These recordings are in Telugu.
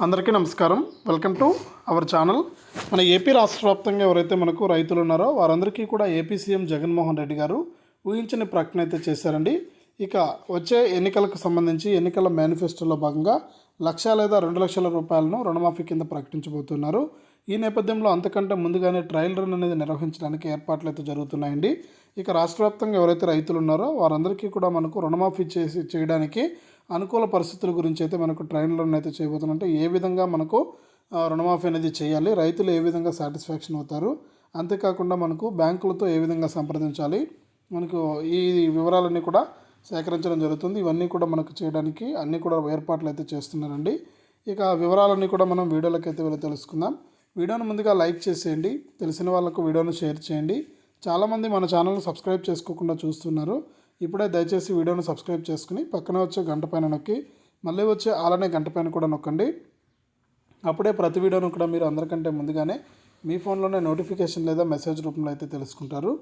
అందరికీ నమస్కారం. Welcome to our channel. మన ఏపీ రాష్ట్ర వ్యాప్తంగా ఎవరైతే మనకు రైతులు ఉన్నారో వారందరికీ కూడా ఏపీ సీఎం జగన్మోహన్ రెడ్డి గారు ఊహించని ప్రకటన అయితే చేశారండి. ఇక వచ్చే ఎన్నికలకు సంబంధించి ఎన్నికల మేనిఫెస్టోలో భాగంగా లక్ష లేదా రెండు లక్షల రూపాయలను రుణమాఫీ కింద ప్రకటించబోతున్నారు. ఈ నేపథ్యంలో అంతకంటే ముందుగానే ట్రయల్ రన్ అనేది నిర్వహించడానికి ఏర్పాట్లు అయితే జరుగుతున్నాయండి. ఇక రాష్ట్ర వ్యాప్తంగా ఎవరైతే రైతులు ఉన్నారో వారందరికీ కూడా మనకు రుణమాఫీ చేసి చేయడానికి అనుకూల పరిస్థితుల గురించి అయితే మనకు ట్రైన్ అయితే అయితే చేయబోతున్నంటే ఏ విధంగా మనకు రుణమాఫీ అనేది చేయాలి రైతులు ఏ విధంగా సాటిస్ఫాక్షన్ అవుతారు అంతేకాకుండా మనకు బ్యాంకులతో ఏ విధంగా సంప్రదించాలి మనకు ఈ వివరాలన్నీ కూడా సేకరించడం జరుగుతుంది. ఇవన్నీ కూడా మనకు చేయడానికి అన్నీ కూడా ఏర్పాట్లు అయితే చేస్తున్నారండి. ఇక వివరాలన్నీ కూడా మనం వీడియోలోకి అయితే వెళ్ళి తెలుసుకుందాం. వీడియోను ముందుగా లైక్ చేసేయండి తెలిసిన వాళ్ళకు వీడియోను షేర్ చేయండి. చాలామంది మన ఛానల్ని సబ్స్క్రైబ్ చేసుకోకుండా చూస్తున్నారు. ఇప్పుడే దయచేసి వీడియోను సబ్స్క్రైబ్ చేసుకుని పక్కనే వచ్చే గంట పైన నొక్కి మళ్ళీ వచ్చే అలానే గంట పైన కూడా నొక్కండి. అప్పుడే ప్రతి వీడియోను కూడా మీరు అందరికంటే ముందుగానే మీ ఫోన్లోనే నోటిఫికేషన్ లేదా మెసేజ్ రూపంలో అయితే తెలుసుకుంటారు.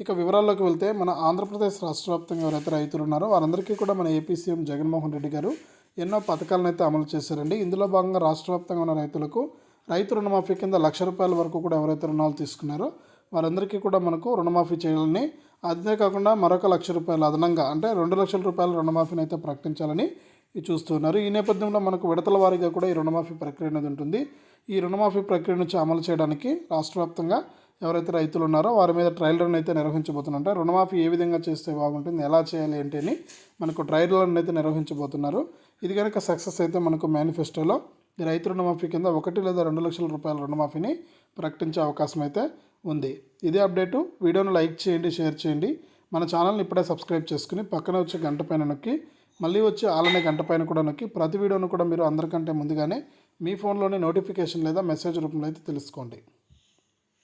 ఇక వివరాల్లోకి వెళ్తే మన ఆంధ్రప్రదేశ్ రాష్ట్ర వ్యాప్తంగా ఎవరైతే రైతులు ఉన్నారో వారందరికీ కూడా మన ఏపీ సీఎం జగన్మోహన్ రెడ్డి గారు ఎన్నో పథకాలను అయితే అమలు చేశారండి. ఇందులో భాగంగా రాష్ట్ర వ్యాప్తంగా ఉన్న రైతులకు రైతు రుణమాఫీ కింద లక్ష రూపాయల వరకు కూడా ఎవరైతే రుణాలు తీసుకున్నారో వారందరికీ కూడా మనకు రుణమాఫీ చేయాలని అదే కాకుండా మరొక లక్ష రూపాయలు అదనంగా అంటే రెండు లక్షల రూపాయల రుణమాఫీని అయితే ప్రకటించాలని చూస్తున్నారు ఈ నేపథ్యంలో మనకు విడతల వారీగా కూడా ఈ రుణమాఫీ ప్రక్రియ అనేది ఉంటుంది. ఈ రుణమాఫీ ప్రక్రియ నుంచి అమలు చేయడానికి రాష్ట్ర వ్యాప్తంగా ఎవరైతే రైతులు ఉన్నారో వారి మీద ట్రయల్ రన్ అయితే నిర్వహించబోతున్నారు. రుణమాఫీ ఏ విధంగా చేస్తే బాగుంటుంది ఎలా చేయాలి ఏంటి అని మనకు ట్రయల్ రన్ అయితే నిర్వహించబోతున్నారు. ఇది కనుక సక్సెస్ అయితే మనకు మేనిఫెస్టోలో రైతు రుణమాఫీ కింద ఒకటి లేదా రెండు లక్షల రూపాయల రుణమాఫీని ప్రకటించే అవకాశం అయితే ఉంది. ఇదే అప్డేటు. వీడియోను లైక్ చేయండి షేర్ చేయండి. మన ఛానల్ని ఇప్పుడే సబ్స్క్రైబ్ చేసుకుని పక్కన వచ్చే గంట పైన నొక్కి మళ్ళీ వచ్చే ఆలనే గంట పైన కూడా నొక్కి ప్రతి వీడియోను కూడా మీరు అందరికంటే ముందుగానే మీ ఫోన్లోనే నోటిఫికేషన్ లేదా మెసేజ్ రూపంలో అయితే తెలుసుకోండి.